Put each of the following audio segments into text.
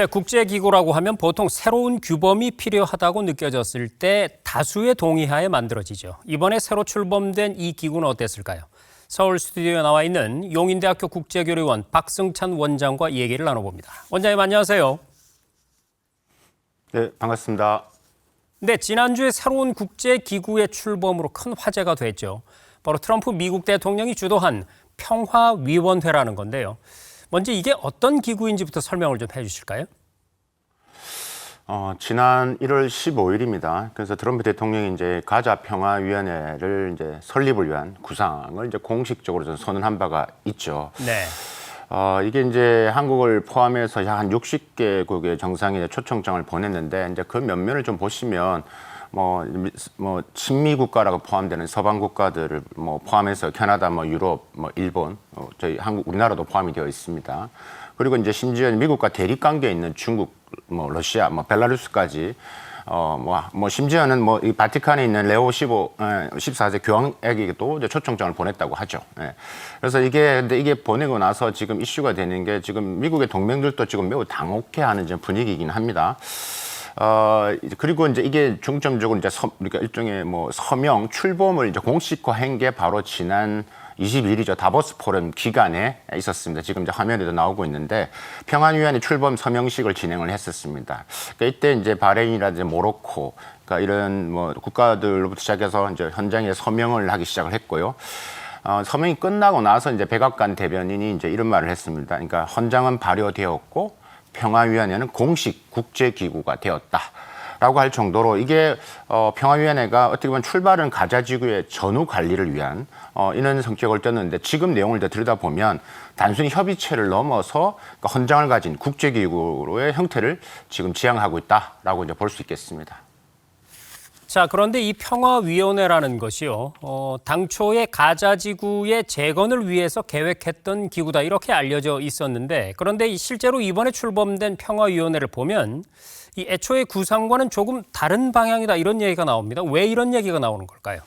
근데 국제기구라고 하면 보통 새로운 규범이 필요하다고 느껴졌을 때 다수의 동의하에 만들어지죠. 이번에 새로 출범된 이 기구는 어땠을까요? 서울 스튜디오에 나와 있는 용인대학교 국제교류원 박승찬 원장과 얘기를 나눠봅니다. 원장님 안녕하세요. 네, 반갑습니다. 네, 지난주에 새로운 국제기구의 출범으로 큰 화제가 됐죠. 바로 트럼프 미국 대통령이 주도한 평화위원회라는 건데요. 먼저 이게 어떤 기구인지부터 설명을 좀 해주실까요? 어, 지난 1월 15일입니다. 그래서 트럼프 대통령이 이제 가자 평화 위원회를 이제 설립을 위한 구상을 이제 공식적으로 좀 선언한 바가 있죠. 네. 어, 이게 이제 한국을 포함해서 약 한 60개국의 정상인의 초청장을 보냈는데 이제 그 면면을 좀 보시면 뭐, 미- 뭐 친미 국가라고 포함되는 서방 국가들을 뭐 포함해서 캐나다, 뭐 유럽, 뭐 일본, 어, 저희 한국, 우리나라도 포함이 되어 있습니다. 그리고 이제 심지어 미국과 대립 관계에 있는 중국, 뭐 러시아, 뭐 벨라루스까지 어, 뭐, 뭐, 심지어는 뭐, 이 바티칸에 있는 레오 15, 에, 14세 교황에게도 이제 초청장을 보냈다고 하죠. 예. 그래서 이게, 근데 이게 보내고 나서 지금 이슈가 되는 게 지금 미국의 동맹들도 지금 매우 당혹해 하는 지금 분위기이긴 합니다. 어, 그리고 이제 이게 중점적으로 이제 서, 그러니까 일종의 뭐 서명 출범을 이제 공식화한 게 바로 지난 22일이죠. 다보스 포럼 기간에 있었습니다. 지금 이제 화면에도 나오고 있는데 평안위원회 출범 서명식을 진행을 했었습니다. 그러니까 이때 이제 바레인이라든지 모로코 그러니까 이런 뭐 국가들로부터 시작해서 이제 현장에 서명을 하기 시작을 했고요. 어, 서명이 끝나고 나서 이제 백악관 대변인이 이제 이런 말을 했습니다. 그러니까 헌장은 발효되었고 평화위원회는 공식 국제기구가 되었다. 라고 할 정도로 이게 어, 평화위원회가 어떻게 보면 출발은 가자지구의 전후 관리를 위한 어, 이런 성격을 떴는데 지금 내용을 더 들여다보면 단순히 협의체를 넘어서 그러니까 헌장을 가진 국제기구로의 형태를 지금 지향하고 있다라고 이제 볼 수 있겠습니다. 자, 그런데 이 평화위원회라는 것이요, 어, 당초에 가자 지구의 재건을 위해서 계획했던 기구다 이렇게 알려져 있었는데, 그런데 이 실제로 이번에 출범된 평화위원회를 보면 이 애초의 구상과는 조금 다른 방향이다 이런 얘기가 나옵니다. 왜 이런 얘기가 나오는 걸까요?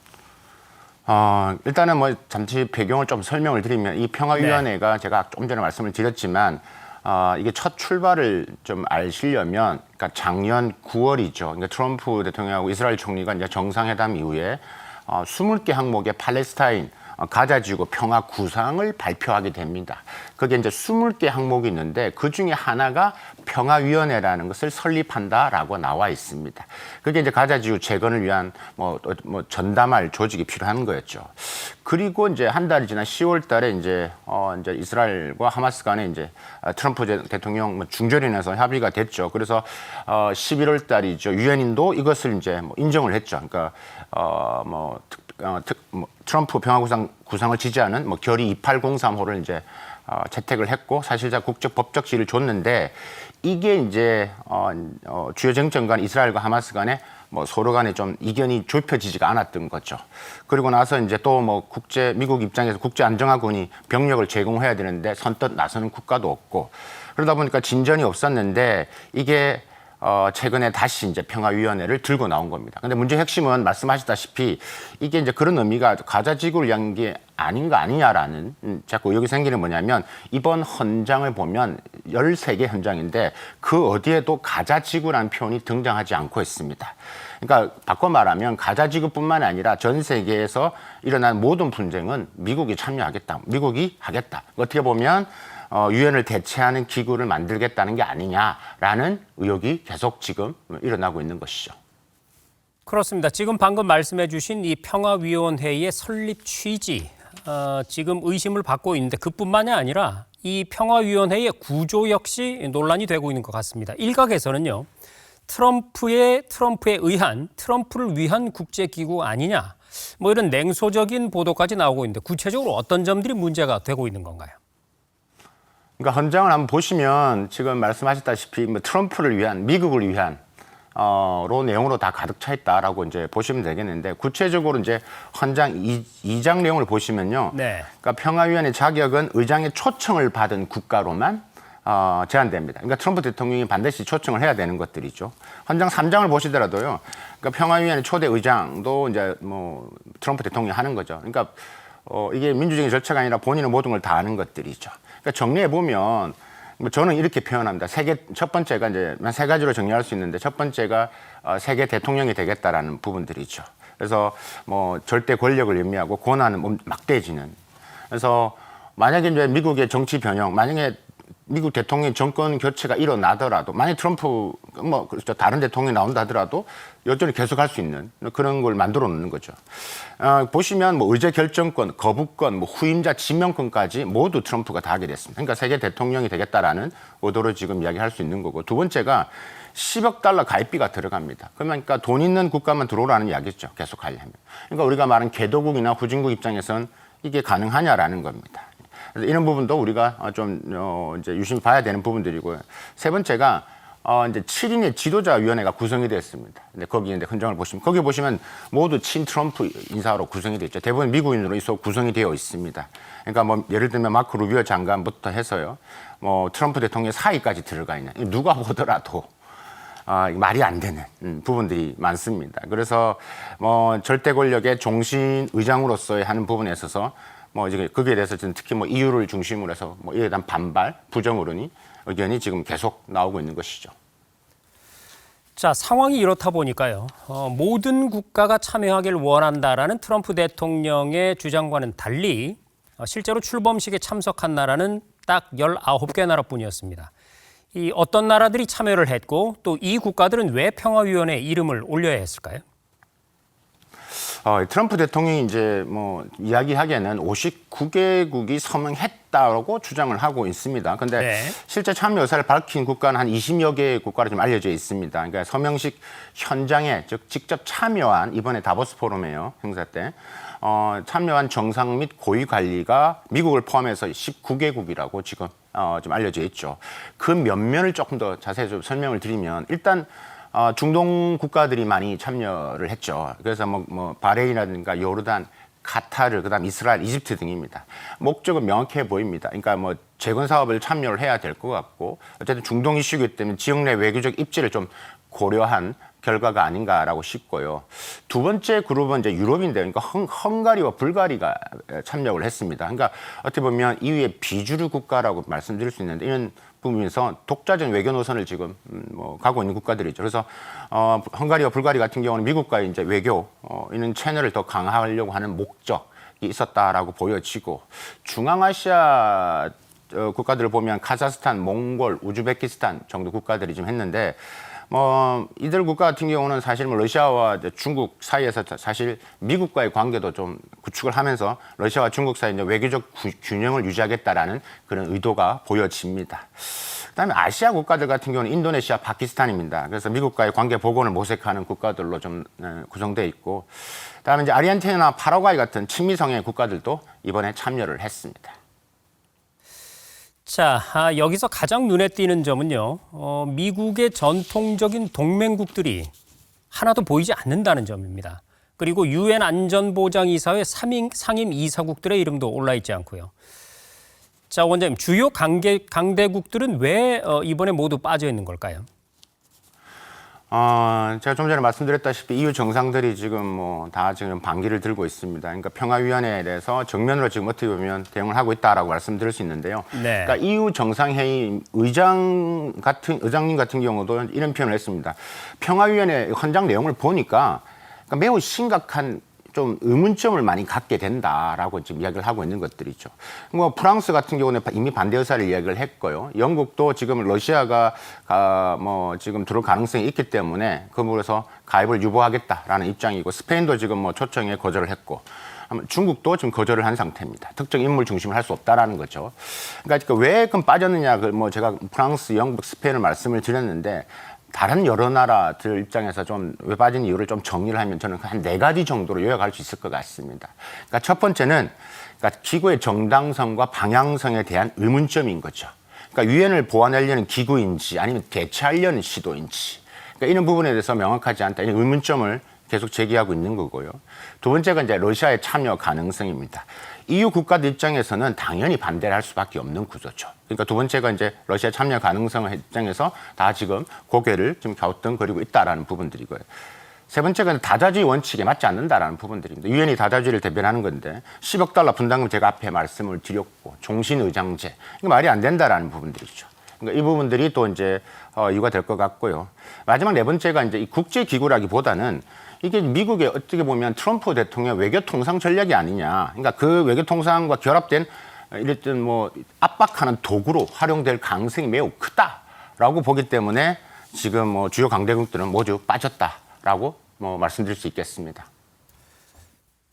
어, 일단은 뭐 잠시 배경을 좀 설명을 드리면 이 평화위원회가 제가 좀 전에 말씀을 드렸지만 어, 이게 첫 출발을 좀 아시려면 그러니까 작년 9월이죠. 그러니까 트럼프 대통령하고 이스라엘 총리가 이제 정상회담 이후에 어, 20개 항목의 팔레스타인 어, 가자 지구 평화 구상을 발표하게 됩니다. 그게 이제 20개 항목이 있는데 그 중에 하나가 평화위원회라는 것을 설립한다라고 나와 있습니다. 그게 이제 가자 지구 재건을 위한 뭐, 어, 뭐 전담할 조직이 필요한 거였죠. 그리고 이제 한 달이 지난 10월 달에 이제 어 이제 이스라엘과 하마스 간에 이제 아, 트럼프 제- 대통령 뭐 중절이 나서 협의가 됐죠. 그래서 어 11월 달이죠. 유엔인도 이것을 이제 뭐 인정을 했죠. 그러니까 어뭐 어, 특, 뭐, 트럼프 평화구상 구상을 지지하는 뭐 결의 2803호를 이제 어, 채택을 했고 사실상 국적 법적 지위를 줬는데 이게 이제 어, 어, 주요 쟁점 간 이스라엘과 하마스 간에 뭐 서로 간에 좀 이견이 좁혀지지가 않았던 거죠. 그리고 나서 이제 또 뭐 국제 미국 입장에서 국제 안정화군이 병력을 제공해야 되는데 선뜻 나서는 국가도 없고 그러다 보니까 진전이 없었는데 이게 어, 최근에 다시 이제 평화위원회를 들고 나온 겁니다. 근데 문제 핵심은 말씀하셨다시피 이게 이제 그런 의미가 가자 지구를 위한 게 아닌 거 아니냐라는 음, 자꾸 의혹이 생기는 뭐냐면 이번 헌장을 보면 13개 헌장인데 그 어디에도 가자 지구라는 표현이 등장하지 않고 있습니다. 그러니까 바꿔 말하면 가자 지구뿐만 아니라 전 세계에서 일어난 모든 분쟁은 미국이 참여하겠다. 미국이 하겠다. 어떻게 보면 어, 유엔을 대체하는 기구를 만들겠다는 게 아니냐라는 의혹이 계속 지금 일어나고 있는 것이죠. 그렇습니다. 지금 방금 말씀해 주신 이 평화위원회의 설립 취지, 어, 지금 의심을 받고 있는데 그뿐만이 아니라 이 평화위원회의 구조 역시 논란이 되고 있는 것 같습니다. 일각에서는요, 트럼프의, 트럼프에 의한, 트럼프를 위한 국제기구 아니냐, 뭐 이런 냉소적인 보도까지 나오고 있는데 구체적으로 어떤 점들이 문제가 되고 있는 건가요? 그러니까 헌장을 한번 보시면 지금 말씀하셨다시피 뭐 트럼프를 위한 미국을 위한 어로 내용으로 다 가득 차 있다라고 이제 보시면 되겠는데 구체적으로 이제 헌장 이장 내용을 보시면요. 네. 그러니까 평화위원회 자격은 의장의 초청을 받은 국가로만 어, 제한됩니다. 그러니까 트럼프 대통령이 반드시 초청을 해야 되는 것들이죠. 헌장 3장을 보시더라도요. 그러니까 평화위원회 초대 의장도 이제 뭐 트럼프 대통령이 하는 거죠. 그러니까 어, 이게 민주적인 절차가 아니라 본인은 모든 걸다 하는 것들이죠. 그러니까 정리해 보면 뭐 저는 이렇게 표현합니다. 세계 첫 번째가 이제 한세 가지로 정리할 수 있는데 첫 번째가 어, 세계 대통령이 되겠다라는 부분들이죠. 그래서 뭐 절대 권력을 의미하고 권한은 뭐 막대해지는. 그래서 만약에 이제 미국의 정치 변형, 만약에 미국 대통령 정권 교체가 일어나더라도 만약 트럼프 뭐 그렇죠 다른 대통령이 나온다 하더라도 여전히 계속할 수 있는 그런 걸 만들어 놓는 거죠. 어, 보시면 뭐 의제 결정권, 거부권, 뭐 후임자 지명권까지 모두 트럼프가 다 하게 됐습니다. 그러니까 세계 대통령이 되겠다라는 의도로 지금 이야기할 수 있는 거고 두 번째가 10억 달러 가입비가 들어갑니다. 그러니까 돈 있는 국가만 들어오라는 이야기죠. 계속 하려면. 그러니까 우리가 말하는 개도국이나 후진국 입장에선 이게 가능하냐라는 겁니다. 그래서 이런 부분도 우리가 어, 좀 어, 이제 유심히 봐야 되는 부분들이고요. 세 번째가 어, 이제 7인의 지도자위원회가 구성이 됐습니다. 근데 거기 이제 흔적을 보시면 거기 보시면 모두 친 트럼프 인사로 구성이 되어 있죠. 대부분 미국인으로 있어 구성이 되어 있습니다. 그러니까 뭐 예를 들면 마크 루비오 장관부터 해서요, 뭐 트럼프 대통령 사이까지 들어가 있는 누가 보더라도 아, 말이 안 되는 음, 부분들이 많습니다. 그래서 뭐 절대 권력의 종신 의장으로서의 하는 부분에 있어서 뭐 이제 거기에 대해서 지금 특히 뭐 이유를 중심으로 해서 뭐 이에 대한 반발, 부정 의론이 의견이 지금 계속 나오고 있는 것이죠. 자, 상황이 이렇다 보니까요. 어, 모든 국가가 참여하길 원한다라는 트럼프 대통령의 주장과는 달리 어, 실제로 출범식에 참석한 나라는 딱 19개 나라뿐이었습니다. 이 어떤 나라들이 참여를 했고 또 이 국가들은 왜 평화위원회 이름을 올려야 했을까요? 어, 트럼프 대통령이 이제 뭐 이야기하기에는 59개국이 서명했다고 주장을 하고 있습니다. 근데 네. 실제 참여 의사를 밝힌 국가는 한 20여 개의 국가로 좀 알려져 있습니다. 그러니까 서명식 현장에 즉 직접 참여한 이번에 다보스 포럼이에요 행사 때 어, 참여한 정상 및 고위 관리가 미국을 포함해서 19개국이라고 지금 어, 좀 알려져 있죠. 그 면면을 조금 더 자세히 좀 설명을 드리면 일단 어, 중동 국가들이 많이 참여를 했죠. 그래서 뭐, 뭐 바레인이라든가 요르단, 카타르, 그다음 이스라엘, 이집트 등입니다. 목적은 명확해 보입니다. 그러니까 뭐 재건 사업을 참여를 해야 될 것 같고 어쨌든 중동 이슈이기 때문에 지역 내 외교적 입지를 좀 고려한 결과가 아닌가라고 싶고요. 두 번째 그룹은 이제 유럽인데, 그러니까 헝, 헝가리와 불가리가 참여를 했습니다. 그러니까 어떻게 보면 이후에 비주류 국가라고 말씀드릴 수 있는데 이런 부분에서 독자적 외교 노선을 지금 음, 뭐 가고 있는 국가들이죠. 그래서 어, 헝가리와 불가리 같은 경우는 미국과의 이제 외교 어, 이런 채널을 더 강화하려고 하는 목적이 있었다라고 보여지고 중앙아시아 어, 국가들을 보면 카자흐스탄, 몽골, 우즈베키스탄 정도 국가들이 좀 했는데 뭐 이들 국가 같은 경우는 사실 뭐 러시아와 중국 사이에서 사실 미국과의 관계도 좀 구축을 하면서 러시아와 중국 사이 이제 외교적 구- 균형을 유지하겠다라는 그런 의도가 보여집니다. 그다음에 아시아 국가들 같은 경우는 인도네시아, 파키스탄입니다. 그래서 미국과의 관계 복원을 모색하는 국가들로 좀 어, 구성되어 있고, 그다음에 이제 아르헨티나나 파라과이 같은 친미 성향의 국가들도 이번에 참여를 했습니다. 자, 아, 여기서 가장 눈에 띄는 점은요. 어, 미국의 전통적인 동맹국들이 하나도 보이지 않는다는 점입니다. 그리고 유엔 안전보장이사회 상임, 상임 이사국들의 이름도 올라 있지 않고요. 자, 원장님, 주요 강대, 강대국들은 왜 어, 이번에 모두 빠져 있는 걸까요? 어, 제가 좀 전에 말씀드렸다시피 EU 정상들이 지금 뭐 다 지금 반기를 들고 있습니다. 그러니까 평화위원회에 대해서 정면으로 지금 어떻게 보면 대응을 하고 있다라고 말씀드릴 수 있는데요. 네. 그러니까 EU 정상회의 의장 같은 의장님 같은 경우도 이런 표현을 했습니다. 평화위원회 헌장 내용을 보니까 그러니까 매우 심각한 좀 의문점을 많이 갖게 된다라고 지금 이야기를 하고 있는 것들이죠. 뭐 프랑스 같은 경우는 이미 반대 의사를 이야기를 했고요. 영국도 지금 러시아가 아, 뭐 지금 들어올 가능성이 있기 때문에 그물에서 가입을 유보하겠다라는 입장이고 스페인도 지금 뭐 초청에 거절을 했고 중국도 지금 거절을 한 상태입니다. 특정 인물 중심을 할 수 없다라는 거죠. 그러니까 왜 그럼 빠졌느냐, 그뭐 제가 프랑스, 영국, 스페인을 말씀을 드렸는데 다른 여러 나라들 입장에서 좀 왜 빠진 이유를 좀 정리를 하면 저는 한 네 가지 정도로 요약할 수 있을 것 같습니다. 그러니까 첫 번째는 그러니까 기구의 정당성과 방향성에 대한 의문점인 거죠. 그러니까 유엔을 보완하려는 기구인지 아니면 대체하려는 시도인지 그러니까 이런 부분에 대해서 명확하지 않다 이런 의문점을 계속 제기하고 있는 거고요. 두 번째가 이제 러시아의 참여 가능성입니다. EU 국가들 입장에서는 당연히 반대를 할 수밖에 없는 구조죠. 그러니까 두 번째가 이제 러시아 참여 가능성 입장에서 다 지금 고개를 좀 갸우뚱거리고 있다라는 부분들이고요. 세 번째가 다자주의 원칙에 맞지 않는다라는 부분들입니다. 유엔이 다자주의를 대변하는 건데 10억 달러 분담금 제가 앞에 말씀을 드렸고 종신 의장제 이거 말이 안 된다라는 부분들이죠. 그러니까 이 부분들이 또 이제 어, 이유가 될 것 같고요. 마지막 네 번째가 이제 이 국제 기구라기보다는 이게 미국의 어떻게 보면 트럼프 대통령 외교 통상 전략이 아니냐. 그러니까 그 외교 통상과 결합된 이랬던 뭐 압박하는 도구로 활용될 가능성이 매우 크다라고 보기 때문에 지금 뭐 주요 강대국들은 모두 빠졌다라고 뭐 말씀드릴 수 있겠습니다.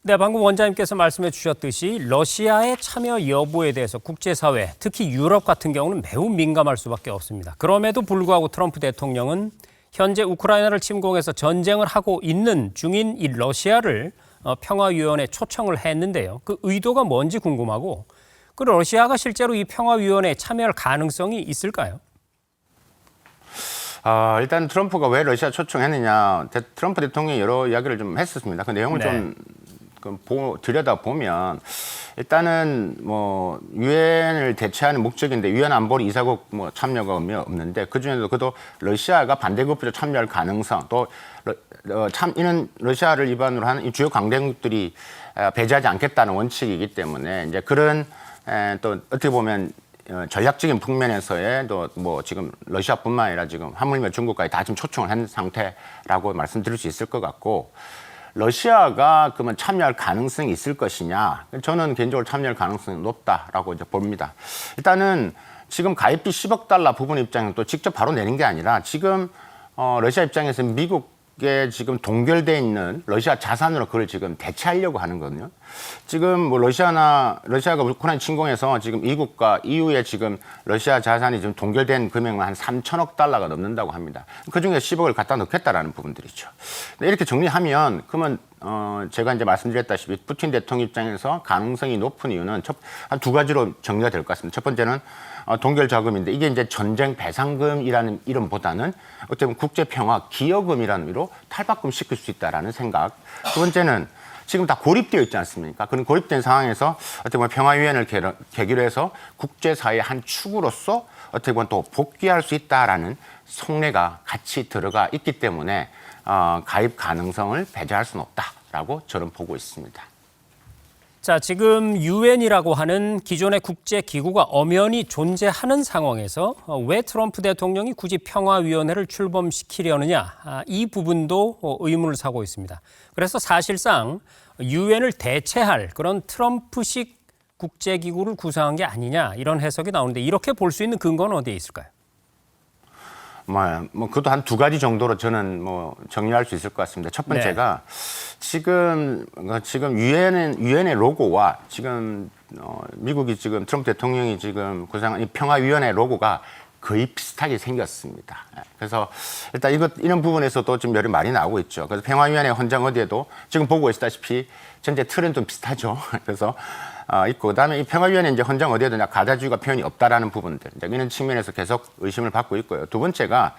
네, 방금 원장님께서 말씀해 주셨듯이 러시아의 참여 여부에 대해서 국제사회, 특히 유럽 같은 경우는 매우 민감할 수밖에 없습니다. 그럼에도 불구하고 트럼프 대통령은 현재 우크라이나를 침공해서 전쟁을 하고 있는 중인 이 러시아를 어, 평화위원회 초청을 했는데요. 그 의도가 뭔지 궁금하고 그 러시아가 실제로 이 평화위원회에 참여할 가능성이 있을까요? 아, 일단 트럼프가 왜 러시아 초청했느냐. 대- 트럼프 대통령이 여러 이야기를 좀 했었습니다. 그 내용을 네. 좀 그, 보, 들여다 보면 일단은 뭐 유엔을 대체하는 목적인데 유엔 안보리 이사국 뭐 참여가 없- 없는데 그 중에도 그도 러시아가 반대급부로 참여할 가능성 또 러- 어, 참 이는 러시아를 기반으로 하는 이 주요 강대국들이 아, 배제하지 않겠다는 원칙이기 때문에 이제 그런 에, 또 어떻게 보면 어, 전략적인 측면에서의 또 뭐 지금 러시아뿐만 아니라 지금 하물며 중국까지 다 지금 초청을 한 상태라고 말씀드릴 수 있을 것 같고 러시아가 그러면 참여할 가능성이 있을 것이냐? 저는 개인적으로 참여할 가능성이 높다라고 이제 봅니다. 일단은 지금 가입비 10억 달러 부분 입장은 또 직접 바로 내는 게 아니라 지금 어, 러시아 입장에서 미국 에 지금 동결돼 있는 러시아 자산으로 그걸 지금 대체하려고 하는 거거든요. 지금 뭐 러시아나 러시아가 우크라이나 침공해서 지금 미국과 EU에 지금 러시아 자산이 지금 동결된 금액은 한 3천억 달러가 넘는다고 합니다. 그 중에 10억을 갖다 넣겠다라는 부분들이죠. 이렇게 정리하면 그러면 어 제가 이제 말씀드렸다시피 푸틴 대통령 입장에서 가능성이 높은 이유는 한 두 가지로 정리가 될 것 같습니다. 첫 번째는 어, 동결 자금인데 이게 이제 전쟁 배상금이라는 이름보다는 어떻게 보면 국제 평화 기여금이라는 의미로 탈바꿈 시킬 수 있다라는 생각. 두 번째는 지금 다 고립되어 있지 않습니까? 그런 고립된 상황에서 어떻게 보면 평화위원회를 계기로 해서 국제사회의 한 축으로서 어떻게 보면 또 복귀할 수 있다라는 속내가 같이 들어가 있기 때문에 어, 가입 가능성을 배제할 수는 없다라고 저는 보고 있습니다. 자, 지금 유엔이라고 하는 기존의 국제 기구가 엄연히 존재하는 상황에서 어, 왜 트럼프 대통령이 굳이 평화위원회를 출범시키려느냐 아, 이 부분도 어, 의문을 사고 있습니다. 그래서 사실상 유엔을 대체할 그런 트럼프식 국제 기구를 구성한 게 아니냐 이런 해석이 나오는데 이렇게 볼 수 있는 근거는 어디에 있을까요? 뭐, 뭐 그것도 한 두 가지 정도로 저는 뭐 정리할 수 있을 것 같습니다. 첫 번째가 지금 어, 지금 유엔은 유엔의 로고와 지금 어, 미국이 지금 트럼프 대통령이 지금 구상한 이 평화위원회 로고가 거의 비슷하게 생겼습니다. 예, 그래서 일단 이것 이런 부분에서도 좀 여러 말이 나오고 있죠. 그래서 평화위원회 헌장 어디에도 지금 보고 있다시피 전체 틀은 좀 비슷하죠. 그래서 어, 있고 그다음에 이 평화위원회 이제 헌장 어디에도 그냥 가자주의가 표현이 없다라는 부분들 이제 이런 측면에서 계속 의심을 받고 있고요. 두 번째가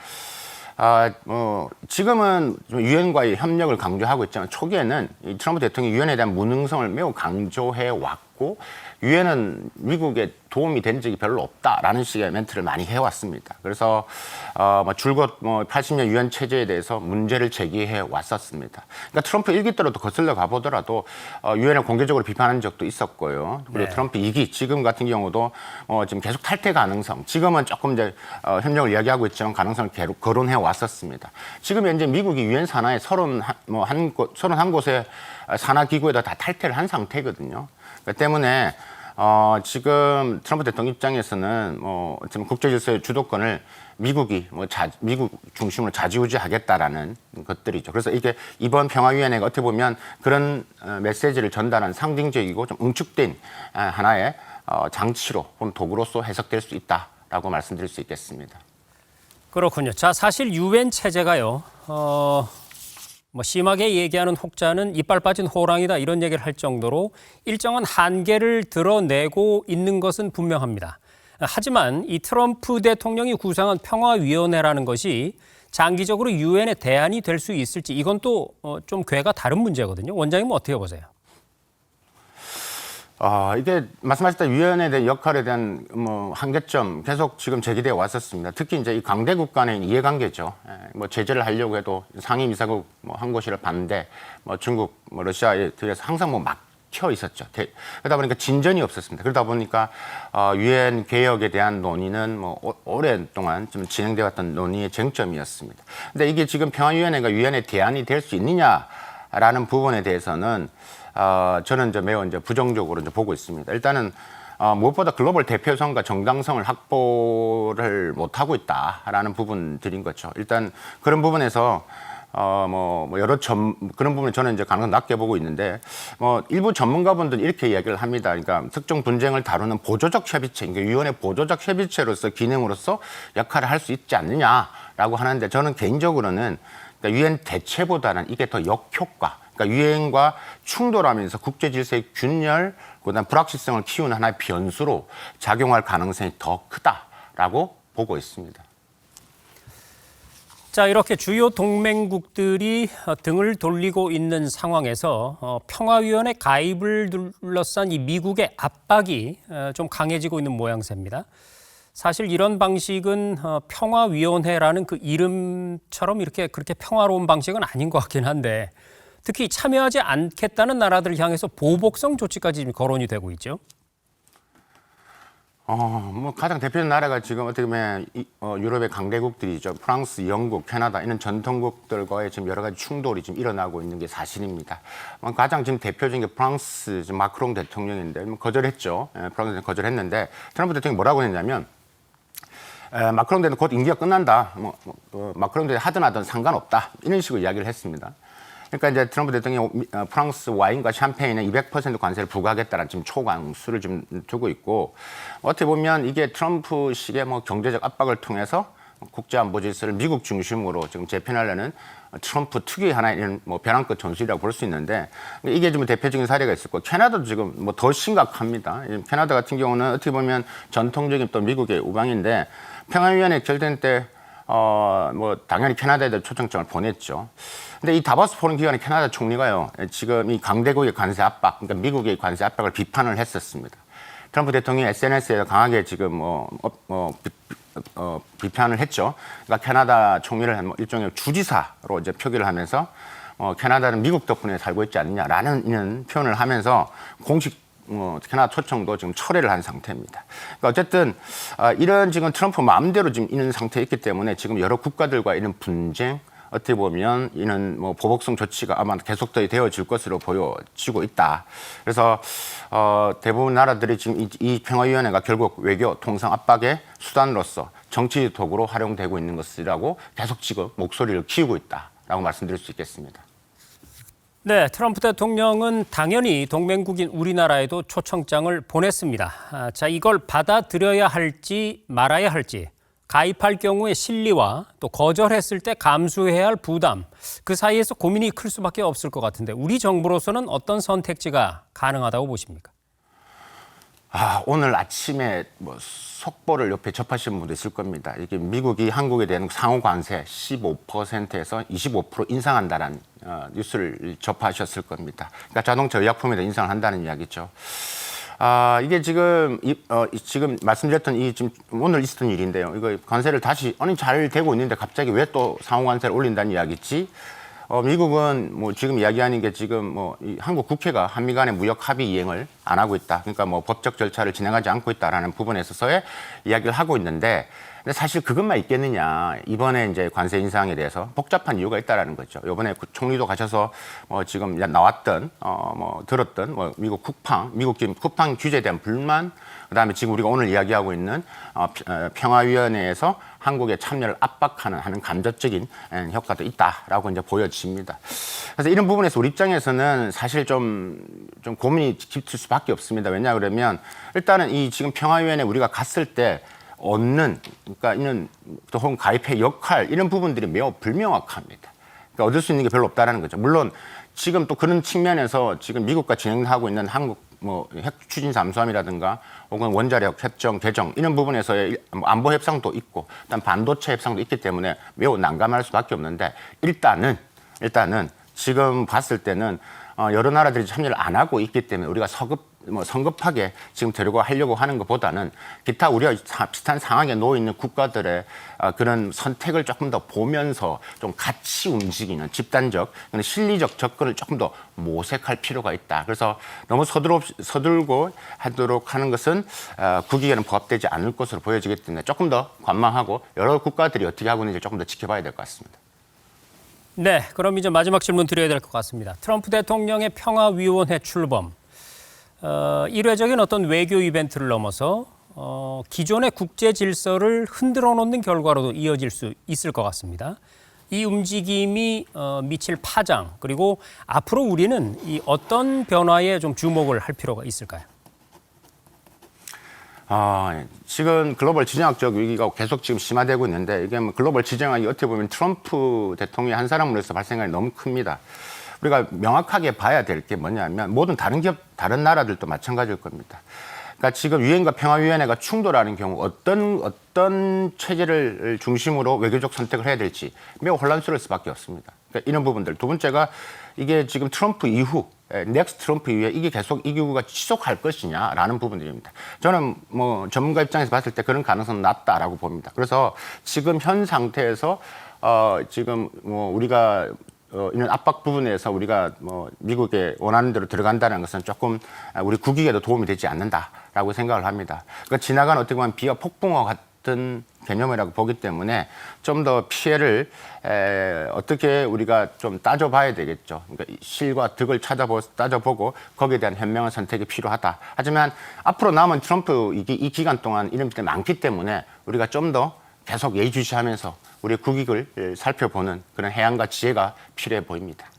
아, 뭐, 지금은 좀 유엔과의 협력을 강조하고 있지만 초기에는 이 트럼프 대통령이 유엔에 대한 무능성을 매우 강조해 왔고 유엔은 미국에 도움이 된 적이 별로 없다라는 식의 멘트를 많이 해왔습니다. 그래서 어, 뭐 줄곧 뭐 80년 유엔 체제에 대해서 문제를 제기해 왔었습니다. 그러니까 트럼프 일기 때로도 거슬러 가보더라도 어, 유엔을 공개적으로 비판한 적도 있었고요. 그리고 네. 트럼프 트럼프 2기 지금 같은 경우도 어, 지금 계속 탈퇴 가능성 지금은 조금 이제 어, 협력을 이야기하고 있지만 가능성을 계속 거론해 왔었습니다. 지금 현재 미국이 유엔 산하에 서른 뭐한 곳, 서른 한 곳의 산하 기구에다 다 탈퇴를 한 상태거든요. 그 때문에 어, 지금 트럼프 대통령 입장에서는 뭐 지금 국제 질서의 주도권을 미국이 뭐 자, 미국 중심으로 좌지우지하겠다라는 것들이죠. 그래서 이게 이번 평화위원회가 어떻게 보면 그런 어, 메시지를 전달하는 상징적이고 좀 응축된 아, 하나의 어, 장치로 혹은 도구로서 해석될 수 있다라고 말씀드릴 수 있겠습니다. 그렇군요. 자, 사실 유엔 체제가요. 어, 뭐 심하게 얘기하는 혹자는 이빨 빠진 호랑이다 이런 얘기를 할 정도로 일정한 한계를 드러내고 있는 것은 분명합니다. 하지만 이 트럼프 대통령이 구상한 평화위원회라는 것이 장기적으로 유엔의 대안이 될 수 있을지 이건 또좀 궤가 다른 문제거든요. 원장님은 어떻게 보세요? 아, 이게 말씀하셨던 위원회에 대한 역할에 대한 뭐 한계점 계속 지금 제기되어 왔었습니다. 특히 이제 이 강대국 간의 이해관계죠. 예, 뭐 제재를 하려고 해도 상임 이사국 뭐한 곳이를 반대, 뭐 중국, 뭐 러시아에 들여서 항상 뭐 막, 막혀 있었죠. 대- 그러다 보니까 진전이 없었습니다. 그러다 보니까 어, 유엔 개혁에 대한 논의는 뭐 오- 오랫동안 좀 진행돼 왔던 논의의 쟁점이었습니다. 근데 이게 지금 평화위원회가 유엔의 대안이 될 수 있느냐라는 부분에 대해서는 어, 저는 이제 매우 이제 부정적으로 이제 보고 있습니다. 일단은 어, 무엇보다 글로벌 대표성과 정당성을 확보를 못하고 있다라는 부분들인 거죠. 일단 그런 부분에서 어, 뭐, 뭐 여러 점, 그런 부분에 저는 이제 가능성 낮게 보고 있는데, 뭐, 일부 전문가분들은 이렇게 이야기를 합니다. 그러니까 특정 분쟁을 다루는 보조적 협의체, 그러니까 위원회 보조적 협의체로서 기능으로서 역할을 할 수 있지 않느냐라고 하는데, 저는 개인적으로는 그러니까 유엔 대체보다는 이게 더 역효과, 그러니까 유엔과 충돌하면서 국제 질서의 균열, 그다음 불확실성을 키우는 하나의 변수로 작용할 가능성이 더 크다라고 보고 있습니다. 자 이렇게 주요 동맹국들이 어, 등을 돌리고 있는 상황에서 어, 평화위원회 가입을 둘러싼 이 미국의 압박이 어, 좀 강해지고 있는 모양새입니다. 사실 이런 방식은 어, 평화위원회라는 그 이름처럼 이렇게 그렇게 평화로운 방식은 아닌 것 같긴 한데 특히 참여하지 않겠다는 나라들을 향해서 보복성 조치까지 거론이 되고 있죠. 어, 뭐 가장 대표적인 나라가 지금 어떻게 보면 이, 어, 유럽의 강대국들이죠. 프랑스, 영국, 캐나다 이런 전통국들과의 지금 여러 가지 충돌이 지금 일어나고 있는 게 사실입니다. 뭐 가장 지금 대표적인 게 프랑스 지금 마크롱 대통령인데 뭐 거절했죠. 예, 프랑스는 거절했는데 트럼프 대통령이 뭐라고 했냐면 에, 마크롱 대는 곧 임기가 끝난다. 뭐, 뭐, 어, 마크롱 대 하든 하든 상관없다. 이런 식으로 이야기를 했습니다. 그러니까 이제 트럼프 대통령이 미- 어, 프랑스 와인과 샴페인에 200% 관세를 부과하겠다는 지금 초강수를 좀 두고 있고 어떻게 보면 이게 트럼프식의 뭐 경제적 압박을 통해서 국제 안보 질서를 미국 중심으로 지금 재편하려는 트럼프 특유의 하나의 이런 뭐 벼랑 끝 전술이라고 볼 수 있는데 이게 좀 대표적인 사례가 있을 거고 캐나다도 지금 뭐 더 심각합니다. 이 캐나다 같은 경우는 어떻게 보면 전통적인 또 미국의 우방인데 평화위원회 결된 때 어, 뭐, 당연히 캐나다에 대해 초청장을 보냈죠. 근데 이 다보스 포럼 기간에 캐나다 총리가요, 지금 이 강대국의 관세 압박, 그러니까 미국의 관세 압박을 비판을 했었습니다. 트럼프 대통령이 SNS에 강하게 지금 뭐, 어, 뭐 비, 어, 비판을 했죠. 그러니까 캐나다 총리를 한뭐 일종의 주지사로 이제 표기를 하면서 어, 캐나다는 미국 덕분에 살고 있지 않느냐라는 표현을 하면서 공식 어, 캐나다 초청도 지금 철회를 한 상태입니다. 그러니까 어쨌든 아, 이런 지금 트럼프 마음대로 지금 있는 상태에 있기 때문에 지금 여러 국가들과 이런 분쟁 어떻게 보면 이는 뭐 보복성 조치가 아마 계속돼 되어질 것으로 보여지고 있다. 그래서 어, 대부분 나라들이 지금 이, 이 평화위원회가 결국 외교 통상 압박의 수단으로서 정치 도구로 활용되고 있는 것이라고 계속 지금 목소리를 키우고 있다라고 말씀드릴 수 있겠습니다. 네, 트럼프 대통령은 당연히 동맹국인 우리나라에도 초청장을 보냈습니다. 아, 자, 이걸 받아들여야 할지 말아야 할지 가입할 경우의 실리와 또 거절했을 때 감수해야 할 부담 그 사이에서 고민이 클 수밖에 없을 것 같은데 우리 정부로서는 어떤 선택지가 가능하다고 보십니까? 아, 오늘 아침에 뭐 속보를 옆에 접하신 분도 있을 겁니다. 이게 미국이 한국에 대한 상호 관세 15%에서 25% 인상한다는 어, 뉴스를 접하셨을 겁니다. 그러니까 자동차 의약품에 대해 인상을 한다는 이야기죠. 아, 이게 지금, 이, 어, 이- 지금 말씀드렸던 이 지금 오늘 있었던 일인데요. 이거 관세를 다시, 아니, 잘 되고 있는데 갑자기 왜 또 상호 관세를 올린다는 이야기지? 어, 미국은 뭐 지금 이야기하는 게 지금 뭐이 한국 국회가 한미 간의 무역 합의 이행을 안 하고 있다. 그러니까 뭐 법적 절차를 진행하지 않고 있다라는 부분에 있어서의 이야기를 하고 있는데 근데 사실 그것만 있겠느냐. 이번에 이제 관세 인상에 대해서 복잡한 이유가 있다라는 거죠. 이번에 그 총리도 가셔서 뭐 지금 나왔던 어 뭐 들었던 뭐 미국 국방, 미국 지금 국방 규제에 대한 불만 그다음에 지금 우리가 오늘 이야기하고 있는 어, 피- 어, 평화위원회에서 한국의 참여를 압박하는 하는 감정적인 에, 효과도 있다라고 이제 보여집니다. 그래서 이런 부분에서 우리 입장에서는 사실 좀, 좀 고민이 깊을 수밖에 없습니다. 왜냐 그러면 일단은 이 지금 평화위원회 우리가 갔을 때 얻는 그러니까 이런 또 혹은 가입의 역할 이런 부분들이 매우 불명확합니다. 그러니까 얻을 수 있는 게 별로 없다라는 거죠. 물론 지금 또 그런 측면에서 지금 미국과 진행하고 있는 한국 뭐 핵 추진 잠수함이라든가 혹은 원자력 협정 개정 이런 부분에서의 뭐 안보 협상도 있고 일단 반도체 협상도 있기 때문에 매우 난감할 수밖에 없는데 일단은 일단은 지금 봤을 때는 어, 여러 나라들이 참여를 안 하고 있기 때문에 우리가 서급 뭐 성급하게 지금 데리고 하려고 하는 것보다는 기타 우리가 사- 비슷한 상황에 놓여 있는 국가들의 아, 그런 선택을 조금 더 보면서 좀 같이 움직이는 집단적, 그런 실리적 접근을 조금 더 모색할 필요가 있다. 그래서 너무 서두르, 서둘고 하도록 하는 것은 어, 국익에는 부합되지 않을 것으로 보여지기 때문에 조금 더 관망하고 여러 국가들이 어떻게 하고 있는지 조금 더 지켜봐야 될 것 같습니다. 네, 그럼 이제 마지막 질문 드려야 될 것 같습니다. 트럼프 대통령의 평화위원회 출범, 어, 일회적인 어떤 외교 이벤트를 넘어서 어, 기존의 국제 질서를 흔들어 놓는 결과로도 이어질 수 있을 것 같습니다. 이 움직임이 어, 미칠 파장 그리고 앞으로 우리는 이 어떤 변화에 좀 주목을 할 필요가 있을까요? 아, 지금 글로벌 지정학적 위기가 계속 지금 심화되고 있는데 이게 뭐 글로벌 지정학이 어떻게 보면 트럼프 대통령의 한 사람으로서 발생각이 너무 큽니다. 우리가 명확하게 봐야 될 게 뭐냐면 모든 다른 기업, 다른 나라들도 마찬가지일 겁니다. 그러니까 지금 유엔과 평화위원회가 충돌하는 경우 어떤 어떤 체제를 중심으로 외교적 선택을 해야 될지 매우 혼란스러울 수밖에 없습니다. 그러니까 이런 부분들. 두 번째가 이게 지금 트럼프 이후 에, 넥스트 트럼프 이후에 이게 계속 이 기후가 지속할 것이냐라는 부분들입니다. 저는 뭐 전문가 입장에서 봤을 때 그런 가능성은 낮다라고 봅니다. 그래서 지금 현 상태에서 어 지금 뭐 우리가 어, 이런 압박 부분에서 우리가 뭐 미국에 원하는 대로 들어간다는 것은 조금 아, 우리 국익에도 도움이 되지 않는다라고 생각을 합니다. 그러니까 지나간 어떻게 보면 비와 폭풍과 같은 개념이라고 보기 때문에 좀 더 피해를 에, 어떻게 우리가 좀 따져봐야 되겠죠. 그러니까 이 실과 득을 찾아보 따져보고 거기에 대한 현명한 선택이 필요하다. 하지만 앞으로 남은 트럼프 이, 기- 이 기간 동안 이런 일이 많기 때문에 우리가 좀 더 계속 예의주시하면서 우리 국익을 에, 살펴보는 그런 해안과 지혜가 필요해 보입니다.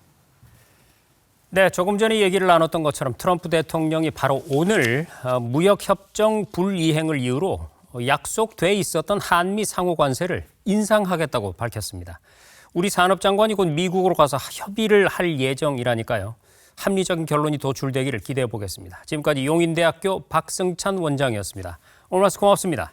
네, 조금 전에 얘기를 나눴던 것처럼 트럼프 대통령이 바로 오늘 어, 무역 협정 불이행을 이유로 약속돼 있었던 한미 상호 관세를 인상하겠다고 밝혔습니다. 우리 산업장관이 곧 미국으로 가서 협의를 할 예정이라니까요. 합리적인 결론이 도출되기를 기대해 보겠습니다. 지금까지 용인대학교 박승찬 원장이었습니다. 오늘 말씀 고맙습니다.